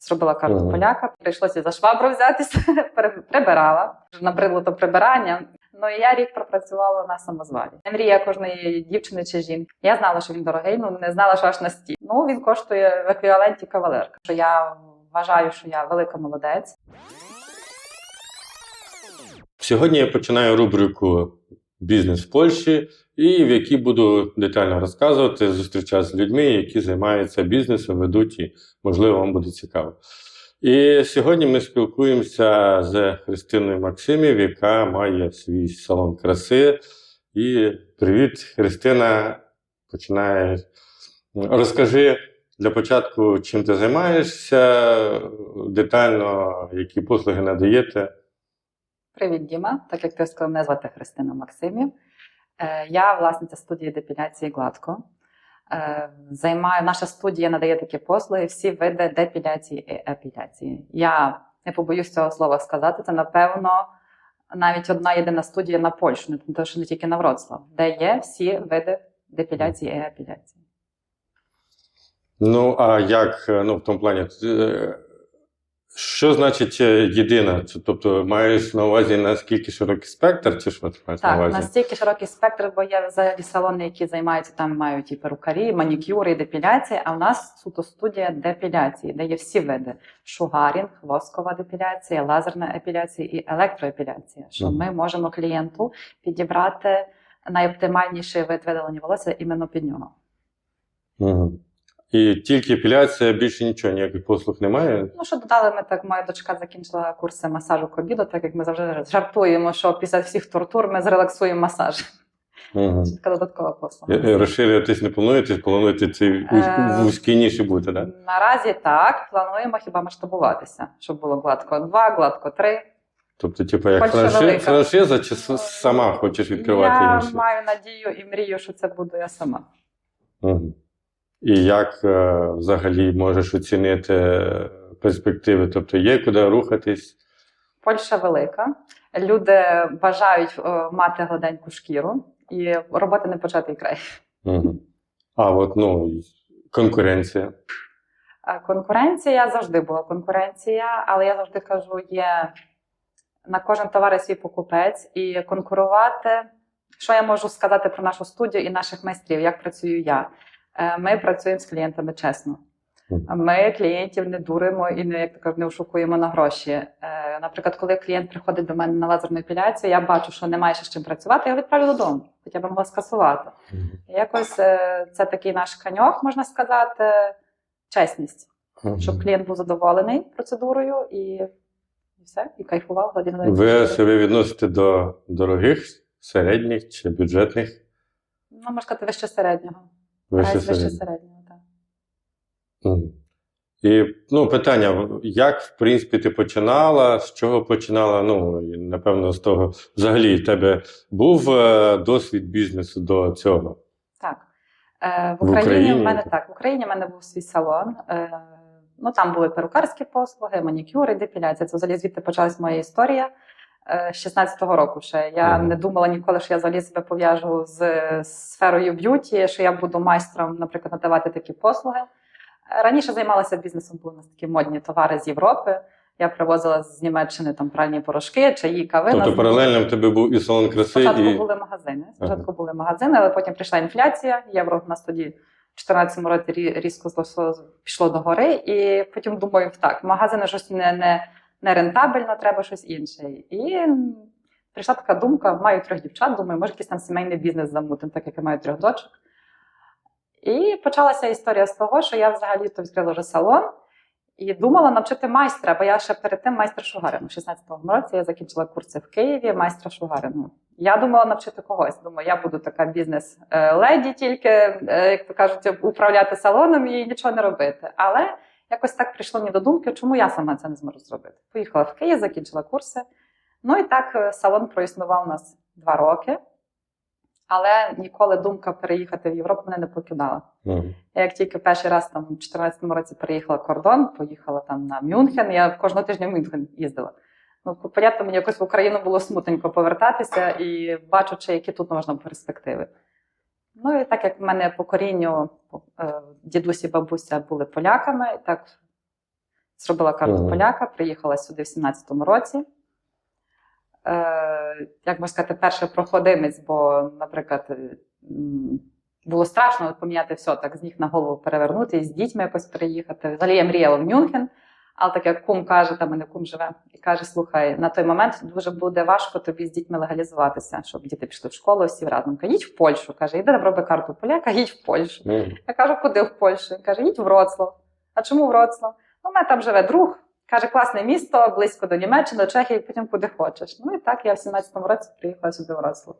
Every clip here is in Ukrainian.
Зробила карту Ага. поляка, прийшлося за швабру взятися, прибирала. Набридло то прибирання. Ну і я рік пропрацювала на самозвалі. Мрія кожної дівчини чи жінки. Я знала, що він дорогий, ну не знала, що аж на стіль. Ну він коштує в еквіваленті кавалерка. Що я вважаю, що я велика молодець. Сьогодні я починаю рубрику Бізнес в Польщі, і в якій буду детально розказувати, зустрічатися з людьми, які займаються бізнесом, ведуть і, можливо, вам буде цікаво. І сьогодні ми спілкуємося з Христиною Максимів, яка має свій салон краси. І привіт, Христина. Починає. Розкажи для початку, чим ти займаєшся, детально, які послуги надаєте. Привіт, Діма. Так як ти сказав, мене звати Христина Максимів. Е, Я власниця студії депіляції гладко. Е, Займаю, наша студія надає такі послуги, всі види депіляції і епіляції. Я не побоюсь цього слова сказати. Це, напевно, навіть одна єдина студія на Польщу, не тому що не тільки на Вроцлав, де є всі види депіляції і епіляції. Ну, а як, е, ну, в тому плані, що значить е, єдина? Це, Тобто маєш на увазі наскільки широкий спектр, чи що ти маєш на Так, настільки широкий спектр, бо є взагалі салони, які займаються там, мають і перукарі, і манікюри, і депіляції. А у нас суто студія депіляції, де є всі види: шугарінг, воскова депіляція, лазерна епіляція і електроепіляція. Що Мгм. ми можемо клієнту підібрати найоптимальніший вид видалення волосся іменно під нього. Угу. І тільки епіляція, більше нічого, ніяких послуг немає. Ну що додали, ми так, моя дочка закінчила курси масажу кобіду, так як ми завжди жартуємо, що після всіх тортур ми зрелаксуємо масаж. Угу. Така додаткова послуга. Е, Розширюватись не плануєте, плануєте ці Е, вузькі ніші бути, так? Наразі так, плануємо хіба масштабуватися, щоб було гладко 2, гладко 3. Тобто, типу, як Польща франши... франшиза, чи сама хочеш відкривати Я інші? маю надію і мрію, що це буду я сама. Угу. І як е, взагалі можеш оцінити перспективи? Тобто є куди рухатись? Польща велика. Люди бажають е, мати гладеньку шкіру, і роботи не початий край. Угу. А от ну, конкуренція. Конкуренція завжди була конкуренція, але я завжди кажу, є на кожен товар свій покупець, і конкурувати. Що я можу сказати про нашу студію і наших майстрів? Як працюю я? Е, Ми працюємо з клієнтами чесно. Ми клієнтів не дуримо і не як то кажуть, не ошукуємо на гроші. Е, Наприклад, коли клієнт приходить до мене на лазерну епіляцію, я бачу, що немає ще з чим працювати, я його відправлю додому, хоча б могла скасувати. Якось е, це такий наш каньок, можна сказати, чесність щоб клієнт був задоволений процедурою і, все, і кайфував Ви себе відносите до дорогих, середніх чи бюджетних? Ну, можна сказати, вище середнього. Вище середнього, так. І ну, питання: як в принципі ти починала? З чого починала? Ну, напевно, з того, взагалі, в тебе був е, досвід бізнесу до цього? Так. Е, в, В Україні, Україні? в мене так, в Україні в мене був свій салон. Е, ну, там були перукарські послуги, манікюри, депіляція. Це взагалі звідти почалась моя історія. Е, З 16-го року ще я не думала ніколи, що я взагалі себе пов'яжу з сферою б'юті, що я буду майстром, наприклад, надавати такі послуги. Раніше займалася бізнесом, були у нас такі модні товари з Європи. Я привозила з Німеччини там пральні порошки, чаї, кави. Тобто паралельно в тебе був і салон краси, Спочатку і були магазини. Спочатку були магазини, але потім прийшла інфляція. Євро в нас тоді в 2014 році різко пішло до гори. І потім думаю, так, магазини щось не, не, не рентабельно, треба щось інше. І прийшла така думка: маю трьох дівчат, думаю, може якийсь там сімейний бізнес замутим, так як я маю трьох дочок. І почалася історія з того, що я взагалі то відкрила вже салон. І думала навчити майстра, бо я ще перед тим майстер шугарину. 16-му році я закінчила курси в Києві майстра шугарину. Я думала навчити когось. Думаю, я буду така бізнес-леді, тільки, е, як то кажуть, управляти салоном і нічого не робити. Але якось так прийшло мені до думки, чому я сама це не зможу зробити. Поїхала в Київ, закінчила курси. Ну і так е, салон проіснував у нас два роки. Але ніколи думка переїхати в Європу мене не покидала. Мгм. Я як тільки перший раз там у 2014 році переїхала кордон, поїхала там на Мюнхен. Я кожного тижня в Мюнхен їздила. Ну, понятно, мені якось в Україну було смутненько повертатися і бачучи, які тут можна перспективи. Ну і так як в мене по корінню е, дідусь і бабуся були поляками, так Зробила карту Ага. поляка, приїхала сюди в 17-му році. Е, як можна сказати, перший проходимець, бо, наприклад, було страшно поміняти все, так з ніг на голову перевернути і з дітьми якось переїхати. Взагалі я мріяла в Мюнхен, але так як кум каже, там мене кум живе, і каже: слухай, на той момент дуже буде важко тобі з дітьми легалізуватися, щоб діти пішли в школу, всі разом. Каже, їдь в Польщу. Каже, іди роби карту поляка, їдь в Польщу. Мгм. Я кажу, куди в Польщу? Він каже, їдь в Вроцлав. А чому Вроцлав? Ну, у мене там живе друг. Каже, класне місто, близько до Німеччини, до Чехії, потім куди хочеш. Ну і так я в 17-му році приїхала сюди в Вроцлав.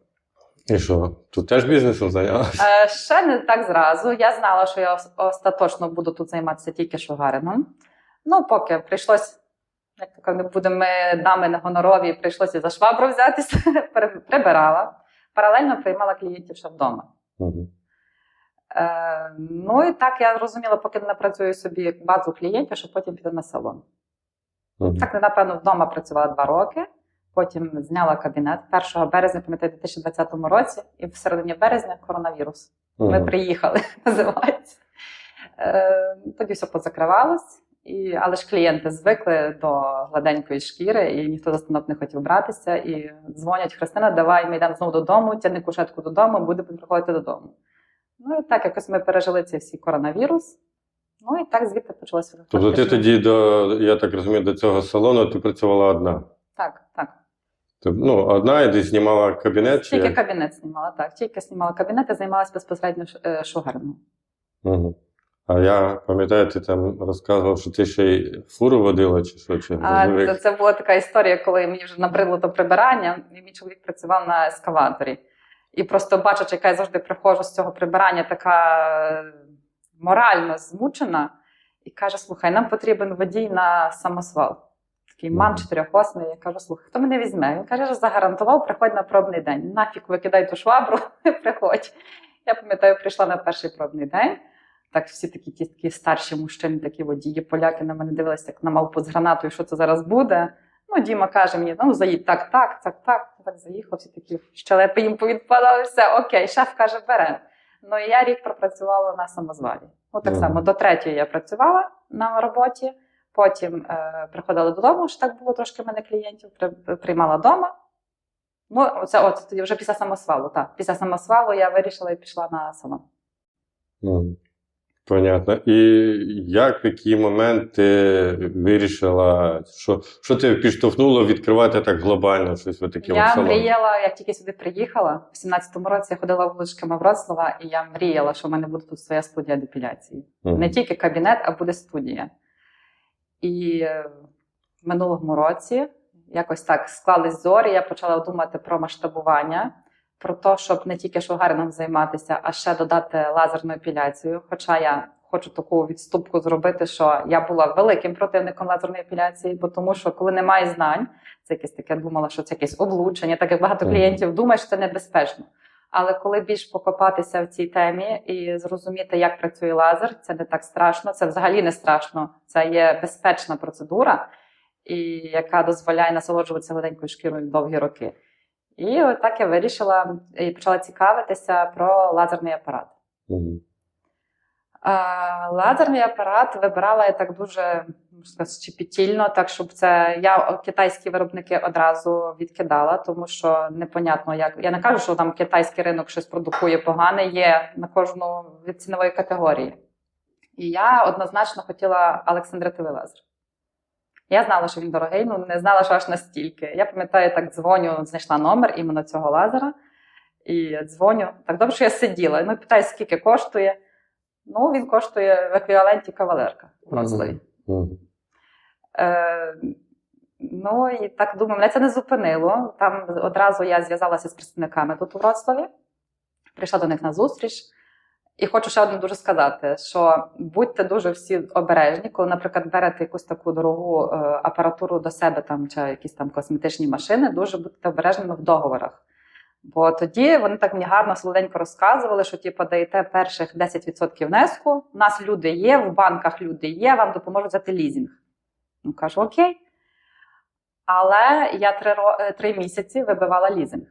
І що? Тут теж бізнесом зайнялася? Е, ще не так зразу. Я знала, що я остаточно буду тут займатися тільки шугарином. Ну, поки прийшлось, як то не будемо ми дами не гонорові, прийшлося за швабру взятися, прибирала. Паралельно приймала клієнтів ще вдома. Мгм. Е, ну і так я розуміла, поки не напрацюю собі базу клієнтів, щоб потім піти на салон. Мгм. Так, напевно, вдома працювала два роки, потім зняла кабінет 1 березня, пам'ятаю, 2020 році, і в середині березня коронавірус. Ми приїхали, називається. Е, тоді все позакривалось, і, але ж клієнти звикли до гладенької шкіри, і ніхто за станок не хотів братися. І дзвонять Христина, давай ми йдемо знову додому, тягни кушетку додому, будемо приходити додому. Ну і так якось ми пережили цей всі коронавірус. Ну і так звідти почалося. Тобто ти тоді до, я так розумію, до цього салону ти працювала одна. Так, так. Тобто, ну, одна і ти знімала кабінет Тільки як? кабінет знімала, так. Тільки знімала кабінет і займалася безпосередньо е, шугарном. Мгм. А я пам'ятаю, ти там розказував, що ти ще й фуру водила, чи що? Чи А, це, це була така історія, коли мені вже набридло до прибирання, і мій чоловік працював на ескаваторі. І просто бачачи, яка я завжди приходжу з цього прибирання, така е, морально змучена, і каже: слухай, нам потрібен водій на самосвал. Такий ман Мгм. чотирьохосний. Я кажу, слухай, хто мене візьме? Він каже, «Я ж загарантував, приходь на пробний день. Нафіг викидай ту швабру, приходь. Я пам'ятаю, прийшла на перший пробний день. Так всі такі, ті, такі старші мужчини, такі водії, поляки на мене дивилися, як на мавпу з гранатою, що це зараз буде. Ну, Діма каже мені, ну заїдь так, так, так, так. Так заїхав, всі такі щелепи їм повідпадали, все, окей, шеф каже, бере. Ну і я рік пропрацювала на самозвалі. Ну, так само до третьої я працювала на роботі, потім е, приходила додому, що так було трошки в мене клієнтів, при, приймала вдома. Ну, це от тоді вже після самосвалу. Так, після самосвалу я вирішила і пішла на салон. Мгм. Понятно. І як, в який момент ти вирішила, що, що тебе підштовхнуло відкривати так глобально щось в таке Я салон? мріяла, як тільки сюди приїхала, в 17-му році я ходила вуличками Вроцлава, і я мріяла, що в мене буде тут своя студія депіляції. Мгм. Не тільки кабінет, а буде студія. І е, в минулому році якось так склались зорі, я почала думати про масштабування, про те, щоб не тільки шугарином займатися, а ще додати лазерну епіляцію. Хоча я хочу таку відступку зробити, що я була великим противником лазерної епіляції, бо тому що коли немає знань, це якесь таке думала, що це якесь облучення, так як багато клієнтів думає, що це небезпечно. Але коли більш покопатися в цій темі і зрозуміти, як працює лазер, це не так страшно, це взагалі не страшно. Це є безпечна процедура, і яка дозволяє насолоджуватися гладенькою шкірою довгі роки. І отак я вирішила і почала цікавитися про лазерний апарат. А, лазерний апарат вибирала я так дуже щепетільно, так щоб це я китайські виробники одразу відкидала, тому що непонятно, як я не кажу, що там китайський ринок щось продукує погане, є на кожну від цінової категорії. І я однозначно хотіла Олександритовий лазер. Я знала, що він дорогий, ну не знала, що аж настільки. Я пам'ятаю, так дзвоню, знайшла номер іменно цього лазера. І дзвоню. Так добре, що я сиділа. Ну, питаю, скільки коштує. Ну, він коштує в еквіваленті кавалерка в Вроцлаві. Е, ну і так думаю, мене це не зупинило. Там одразу я зв'язалася з представниками тут у Вроцлаві, прийшла до них на зустріч. І хочу ще одне дуже сказати: що будьте дуже всі обережні, коли, наприклад, берете якусь таку дорогу е, апаратуру до себе там чи якісь там косметичні машини, дуже будьте обережними в договорах. Бо тоді вони так мені гарно солоденько розказували, що типу, даєте перших 10% внеску. У нас люди є, в банках люди є, вам допоможуть взяти лізінг. Ну, кажу, окей. Але я три, е, три місяці вибивала лізинг.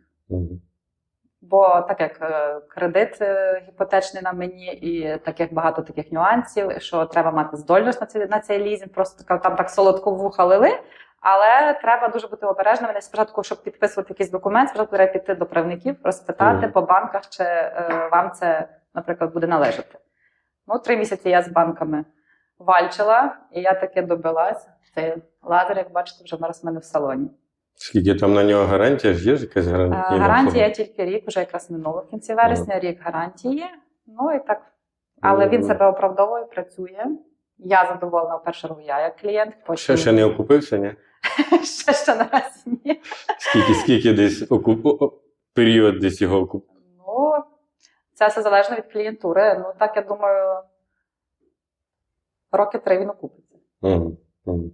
Бо так як е, кредит е, гіпотечний на мені, і так як багато таких нюансів, що треба мати здольність на цей, на цей лізинг, просто там так солодко вуха лили. Але треба дуже бути обережними. Не спочатку, щоб підписувати якийсь документ, спочатку треба піти до правників, розпитати по банках, чи е, вам це, наприклад, буде належати. Ну, три місяці я з банками вальчила, і я таки добилась. Цей лазер, як бачите, вже зараз в мене в салоні. Скільки там на нього гарантія? Є ж якась Е, гарантія? Гарантія тільки рік, вже якраз минуло в кінці вересня, рік гарантії. Ну і так. Але він себе оправдовує, працює. Я задоволена в першу чергу я як клієнт. Потім... Ще, ще не окупився, ні? ще, ще наразі ні. Скільки, скільки десь окуп... період десь його окуп... Ну, це все залежно від клієнтури. Ну, так я думаю, роки три він окупиться. Мгм, мгм.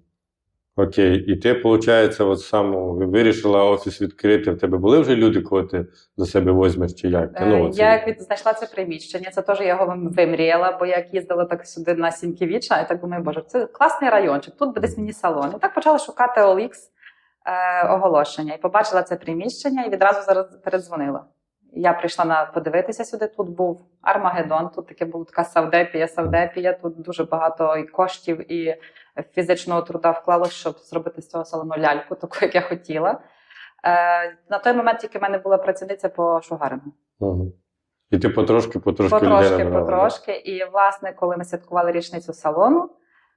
Окей, і ти, виходить, от сам вирішила офіс відкрити. В тебе були вже люди, кого ти до себе возьмеш, чи як? Е, Ну, оце- Я як від- знайшла це приміщення, це теж я його вимріяла, бо як їздила так сюди на Сінківіча, я так думаю, боже, це класний райончик, тут буде мені салон. І так почала шукати OLX е, оголошення. І побачила це приміщення і відразу зараз передзвонила. Я прийшла на подивитися сюди. Тут був Армагеддон, тут таке була така савдепія, савдепія. Тут дуже багато і коштів, і фізичного труда вклалося, щоб зробити з цього салону ляльку, таку, як я хотіла. Е, на той момент тільки в мене була працівниця по шугарингу. Мгм. І ти потрошки, потрошки, людей Потрошки, набрала, да? потрошки. І, власне, коли ми святкували річницю салону,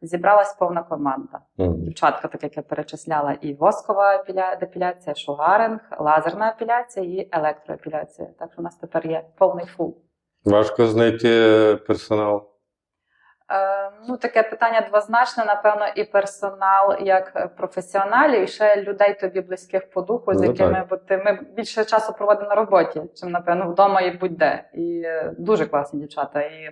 зібралась повна команда. Мгм. Дівчатка, так як я перечисляла, і воскова депіляція, шугаринг, лазерна епіляція і електроепіляція. Так що у нас тепер є повний фул. Важко знайти персонал. Е, ну, таке питання двозначне, напевно, і персонал як професіоналів, і ще людей тобі близьких по духу, з Ну, якими бо ти ми більше часу проводимо на роботі, чим напевно вдома і будь-де. І е, дуже класні дівчата. І,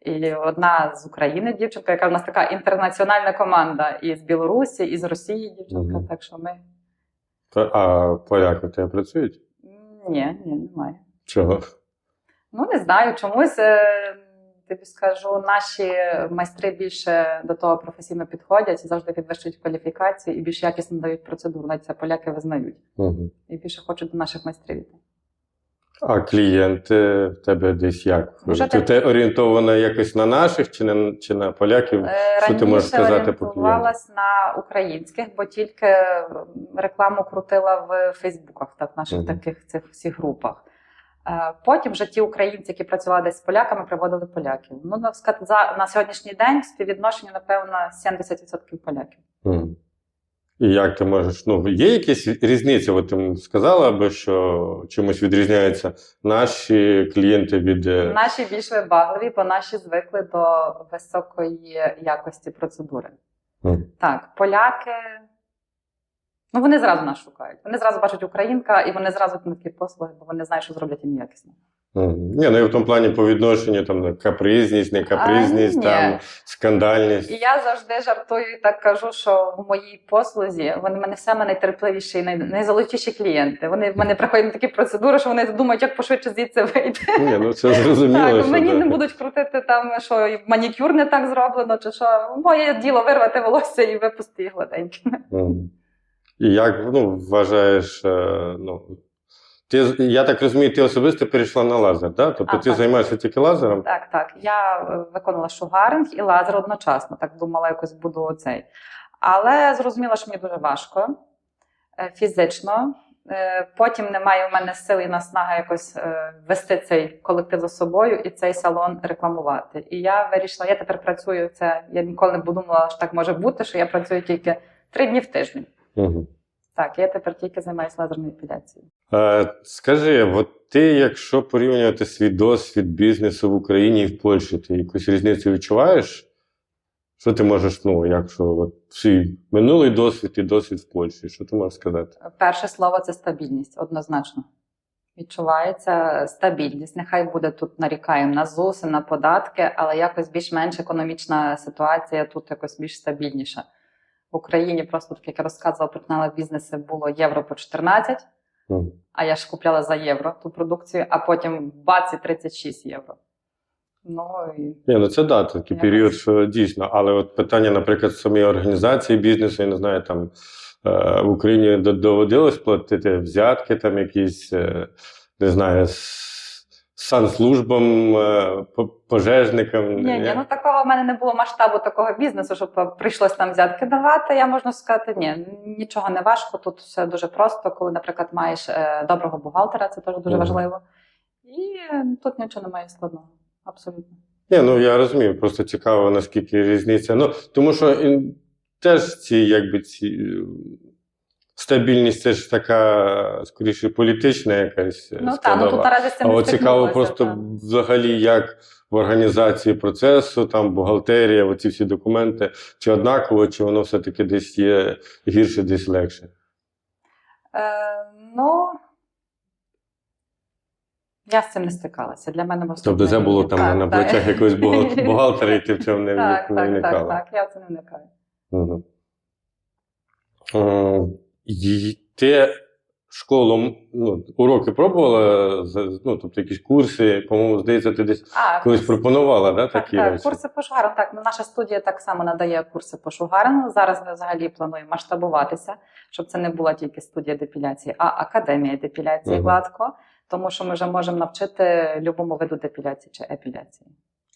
і одна з України дівчинка, яка в нас така інтернаціональна команда, і з Білорусі, і з Росії дівчинка. Мгм. Так що ми Та- А поляки тебе працюють? Ні, ні, немає. Чого? Ну, не знаю, чомусь е, тобі скажу, наші майстри більше до того професійно підходять і завжди підвищують кваліфікацію і більш якісно дають процедуру. Навіть це поляки визнають Мгм. і більше хочуть до наших майстрів. йти. А клієнти в тебе десь як? Вже ти, так- орієнтована якось на наших чи на, чи на поляків? Е, Що ти можеш сказати по орієнтувалась на українських, бо тільки рекламу крутила в Фейсбуках, так, в наших Мгм. таких цих всіх групах. Е, Потім вже ті українці, які працювали десь з поляками, приводили поляків. Ну, на, на сьогоднішній день співвідношення, напевно, 70% поляків. Мгм. І як ти можеш? Ну, є якісь різниці? От ти сказала би, що чимось відрізняються наші клієнти від. е, Наші більш вибагливі, бо наші звикли до високої якості процедури. Мгм. Так, поляки. Ну, вони зразу нас шукають. Вони зразу бачать українка, і вони зразу такі послуги, бо вони знають, що зроблять їм якісно. Ні, ну і в тому плані по відношенню там капризність, не капризність, ні. там скандальність. І я завжди жартую і так кажу, що в моїй послузі вони в мене саме найтерпливіші, най, найзолотіші клієнти. Вони в мене приходять на такі процедури, що вони думають, як пошвидше звідси вийти. Ні, ну це зрозуміло. Так, що мені да. не будуть крутити там, що манікюр не так зроблено, чи що. Моє діло вирвати волосся і випусти їх гладенькими. І як ну, вважаєш, е, ну, ти, я так розумію, ти особисто перейшла на лазер, да? тобто А, ти так. займаєшся тільки лазером? Так, так. Я е, виконала шугаринг і лазер одночасно. Так думала, якось буду оцей. Але зрозуміла, що мені дуже важко е, фізично. Е, Потім немає у мене сил і наснаги якось вести цей колектив за собою і цей салон рекламувати. І я вирішила, я тепер працюю це. Я ніколи не подумала, що так може бути, що я працюю тільки три дні в тиждень. Угу. Так, я тепер тільки займаюся лазерною епіляцією. Е, скажи, от ти, якщо порівнювати свій досвід бізнесу в Україні і в Польщі, ти якусь різницю відчуваєш? Що ти можеш, ну, якщо от свій минулий досвід і досвід в Польщі, що ти можеш сказати? Перше слово це стабільність, однозначно. Відчувається стабільність. Нехай буде тут нарікаємо на ЗУСи, на податки, але якось більш-менш економічна ситуація тут якось більш стабільніша. В Україні просто так, як я розказувала, починала бізнеси, було євро по 14, А я ж купляла за євро ту продукцію, а потім бац і 36 євро. Ну і Ні, ну це да, такий період, що дійсно. Але от питання, наприклад, самої організації бізнесу, я не знаю, там е, в Україні доводилось платити взятки, там якісь. Е, не знаю, санслужбам, е, пожежникам. Ні, ні, ну такого в мене не було масштабу такого бізнесу, щоб е, прийшлось там взятки давати. Я можна сказати, ні, нічого не важко. Тут все дуже просто. Коли, наприклад, маєш е, доброго бухгалтера, це теж дуже важливо. І тут нічого немає складного. Абсолютно. Ні, ну я розумію, просто цікаво, наскільки різниця. Ну, тому що теж ці, якби ці стабільність це ж така, скоріше, політична якась. е, Ну так, ну тут наразі А не от цікаво просто так. взагалі, як в організації процесу, там бухгалтерія, оці всі документи, чи однаково, чи воно все-таки десь є гірше, десь легше. Е, ну, я з цим не стикалася. Для мене просто Тобто це було там Так, на так. плечах якогось бухгал- бухгалтера, і ти в цьому не, Так, так, так, так, я в це не вникаю. Угу. Е, і ти школу, ну, уроки пробувала, ну, тобто якісь курси, по-моєму, здається, ти десь А, колись пропонувала, да, Так, такі так, речі? курси по Шугарину. Так, ну, наша студія так само надає курси по Шугарину. Зараз ми взагалі плануємо масштабуватися, щоб це не була тільки студія депіляції, а академія депіляції гладко, тому що ми вже можемо навчити любому виду депіляції чи епіляції.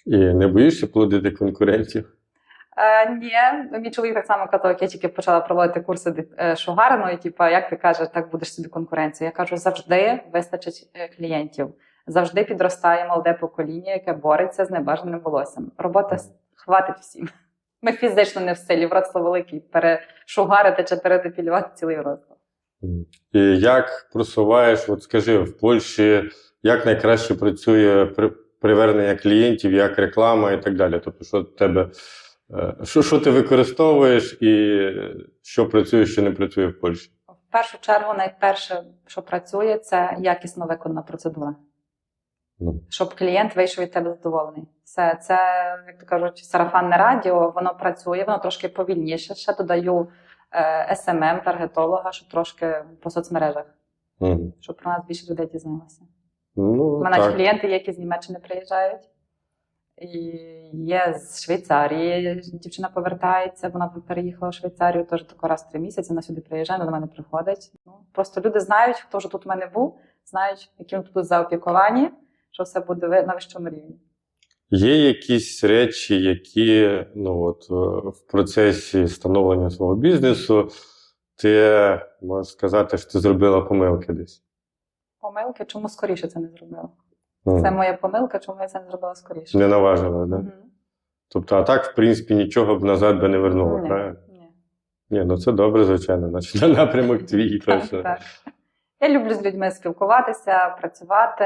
І не боїшся плодити конкурентів? Е, ні, мій чоловік так само казав, як я тільки почала проводити курси деп- е, типу, як ти кажеш, так будеш собі конкуренцію. Я кажу, завжди вистачить е, клієнтів, завжди підростає молоде покоління, яке бореться з небажаним волоссям. Робота хватить всім. Ми фізично не в силі, Вроцлав великий, перешугарити чи передепілювати цілий Вроцлав. І як просуваєш, от скажи, в Польщі як найкраще працює при- привернення клієнтів, як реклама і так далі? Тобто, що в тебе, що, що ти використовуєш і що працює, що не працює в Польщі? В першу чергу, найперше, що працює, це якісно виконана процедура. Ну, щоб клієнт вийшов від тебе задоволений. Все це, як то кажуть, сарафанне радіо, воно працює, воно трошки повільніше. Ще додаю е, SMM, таргетолога, щоб трошки по соцмережах, мгм. щоб про нас більше людей дізналося. Ну, У мене так. клієнти які з Німеччини приїжджають. Є з Швейцарії. Дівчина повертається, вона переїхала в Швейцарію теж тако раз в три місяці. Вона сюди приїжджає, вона до мене приходить. Ну, просто люди знають, хто вже тут у мене був, знають, яким тут заопікувані, що все буде на вищому рівні. Є якісь речі, які ну, от, е, в процесі становлення свого бізнесу ти можеш сказати, що ти зробила помилки десь. Помилки, чому скоріше це не зробила? Це моя помилка, чому я це не зробила скоріше. Не наважила, да? Мгм. Тобто, а так, в принципі, нічого б назад би не вернуло, Ні, правильно? ні. Ні, ну це добре, звичайно. Значить, на напрямок твій Так, точно. так. Я люблю з людьми спілкуватися, працювати.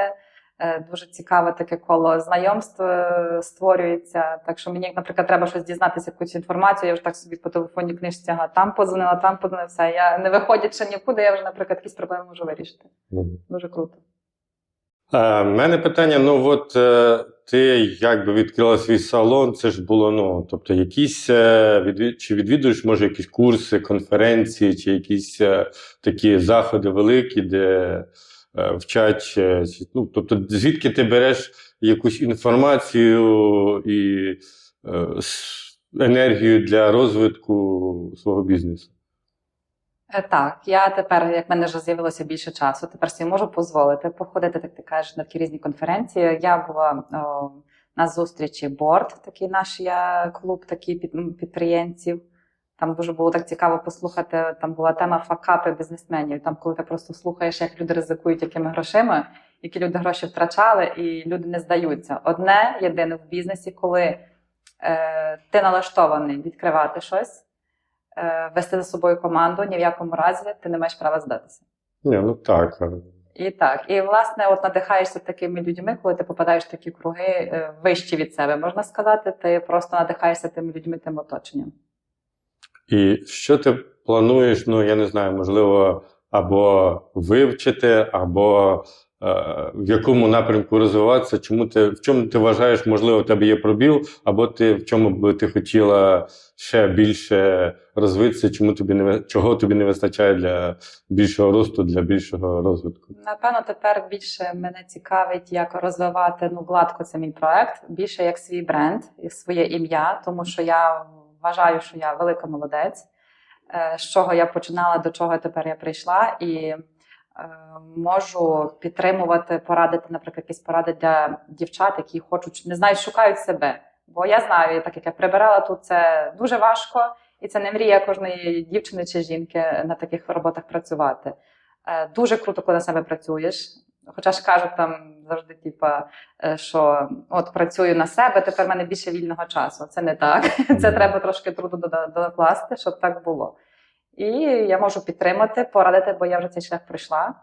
Е, Дуже цікаве таке коло знайомств е, створюється. Так що мені, наприклад, треба щось дізнатися, якусь інформацію, я вже так собі по телефоні книжці, ага, там подзвонила, там подзвонила, все. Я не виходячи нікуди, я вже, наприклад, якісь проблеми можу вирішити. Дуже круто. А, мене питання: ну от е, ти якби відкрила свій салон, це ж було, ну, тобто, якісь е, чи відвідуєш, може, якісь курси, конференції, чи якісь е, такі заходи великі, де е, вчать. е, ну, тобто, звідки ти береш якусь інформацію і е, енергію для розвитку свого бізнесу? Е, Так, я тепер, як в мене вже з'явилося більше часу, тепер собі можу дозволити походити, так ти кажеш, на такі різні конференції. Я була о, на зустрічі борд, такий наш я клуб такий під, підприємців. Там дуже було так цікаво послухати. Там була тема факапи бізнесменів. Там, коли ти просто слухаєш, як люди ризикують якими грошима, які люди гроші втрачали, і люди не здаються. Одне єдине в бізнесі, коли е, ти налаштований відкривати щось вести за собою команду, ні в якому разі ти не маєш права здатися. Ні, ну так. е, І так, і власне, от надихаєшся такими людьми, коли ти попадаєш в такі круги е, вищі від себе, можна сказати, ти просто надихаєшся тими людьми, тим оточенням. І що ти плануєш, ну я не знаю, можливо, або вивчити, або е, в якому напрямку розвиватися, чому ти, в чому ти вважаєш, можливо, у тебе є пробіл, або ти в чому би ти хотіла ще більше розвитися, чому тобі не чого тобі не вистачає для більшого росту, для більшого розвитку? Напевно, тепер більше мене цікавить, як розвивати ну гладко це мій проект, більше як свій бренд, як своє ім'я, тому що я вважаю, що я велика молодець. е, З чого я починала, до чого тепер я прийшла, і Е, Можу підтримувати, порадити, наприклад, якісь поради для дівчат, які хочуть, не знають, шукають себе. Бо я знаю, так як я прибирала тут, це дуже важко, і це не мрія кожної дівчини чи жінки на таких роботах працювати. Е, Дуже круто, коли на себе працюєш. Хоча ж кажуть там завжди, типа, е, що от працюю на себе, тепер в мене більше вільного часу. Це не так. Це треба трошки труду докласти, щоб так було. І я можу підтримати, порадити, бо я вже цей шлях пройшла.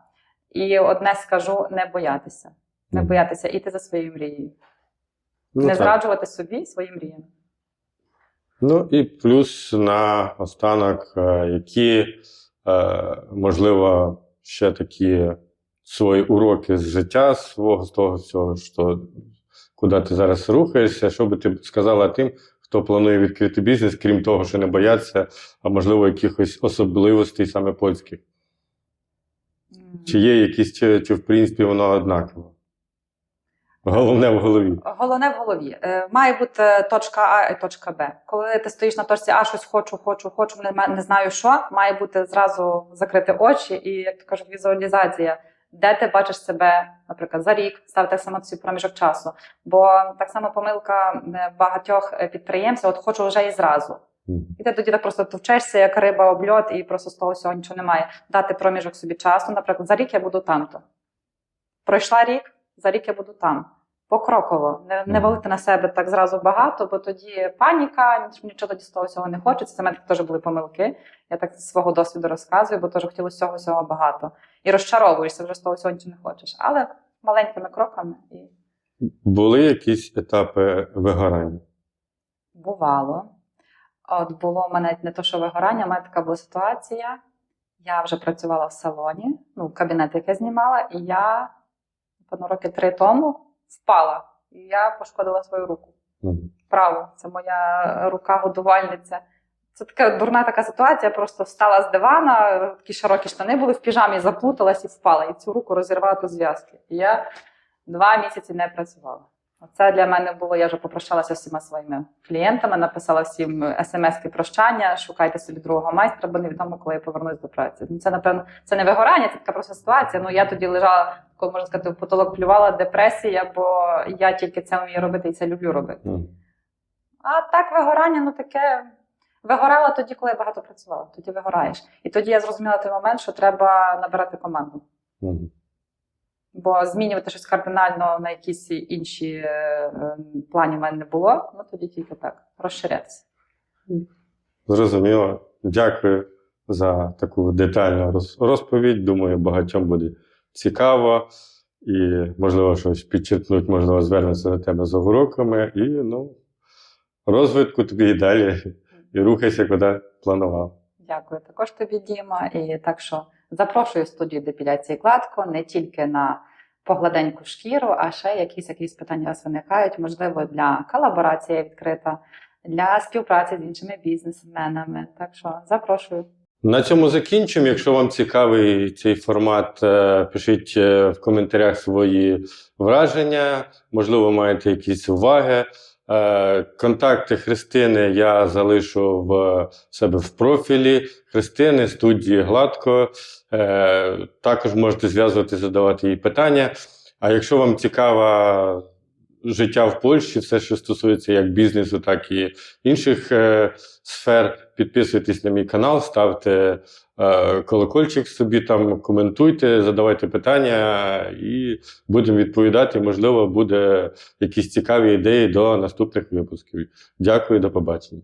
І одне скажу: не боятися. Не боятися іти за своєю мрією, Ну, не так. зраджувати собі свої мрії. Ну і плюс на останок, е, які, е, можливо, ще такі свої уроки з життя свого, з того всього, що, куди ти зараз рухаєшся, що би ти сказала тим, хто планує відкрити бізнес, крім того, що не бояться, а можливо, якихось особливостей саме польських. Чи є якісь, чи, чи в принципі воно однаково? Головне в голові. Головне в голові. Е, Має бути точка А і точка Б. Коли ти стоїш на точці А, щось хочу, хочу, хочу, не, не знаю що, має бути зразу закрити очі і, як то кажуть, візуалізація, де ти бачиш себе, наприклад, за рік, ставити саме свій проміжок часу. Бо так само помилка е, багатьох е, підприємців, от хочу вже і зразу. І ти тоді так просто товчешся, як риба об льот, і просто з того всього нічого немає. Дати проміжок собі часу, наприклад, за рік я буду там-то. Пройшла рік, за рік я буду там. Покроково. Не, не валити на себе так зразу багато, бо тоді паніка, ніч- нічого тоді з того всього не хочеться. Це мене теж були помилки. Я так з свого досвіду розказую, бо теж хотілося всього всього багато. І розчаровуєшся, вже з того всього нічого не хочеш. Але маленькими кроками і Були якісь етапи вигорання? Бувало. От було в мене не то, що вигорання, в мене така була ситуація. Я вже працювала в салоні, ну, кабінет, який я знімала, і я, напевно, роки три тому впала. І я пошкодила свою руку. Мгм. Праву. Це моя рука годувальниця. Це така дурна така ситуація. Просто встала з дивана, такі широкі штани були в піжамі, заплуталась і впала. І цю руку розірвала до зв'язки. І я два місяці не працювала. Це для мене було. Я вже попрощалася з всіма своїми клієнтами, написала всім смс-ки прощання, шукайте собі другого майстра, бо невідомо, коли я повернусь до праці. Ну, це, напевно, це не вигорання, це така просто ситуація. Ну я тоді лежала, коли можна сказати, в потолок плювала депресія, бо я тільки це вмію робити і це люблю робити. А так, вигорання, ну таке. Вигорала тоді, коли я багато працювала. Тоді вигораєш. І тоді я зрозуміла той момент, що треба набирати команду. Бо змінювати щось кардинально на якісь інші е, е, плані в мене не було. Ну тоді тільки так, розширятися. Зрозуміло. Дякую за таку детальну розповідь. Думаю, багатьом буде цікаво і, можливо, щось підчеркнуть, можливо, звернуться до тебе за уроками. І ну, розвитку тобі і далі. І рухайся, куди планував. Дякую також тобі, Діма. І так що запрошую студію депіляції гладко не тільки на погладеньку шкіру, а ще якісь якісь питання вас виникають, можливо, для колаборації відкрита, для співпраці з іншими бізнесменами. Так що запрошую. На цьому закінчимо. Якщо вам цікавий цей формат, е, пишіть е, в коментарях свої враження. Можливо, маєте якісь уваги. Е, Контакти Христини я залишу в себе в профілі Христини, студії Гладко. Е, Також можете зв'язувати, задавати їй питання. А якщо вам цікава життя в Польщі, все, що стосується як бізнесу, так і інших е, сфер, підписуйтесь на мій канал, ставте колокольчик собі там, коментуйте, задавайте питання і будемо відповідати. Можливо, буде якісь цікаві ідеї до наступних випусків. Дякую, до побачення.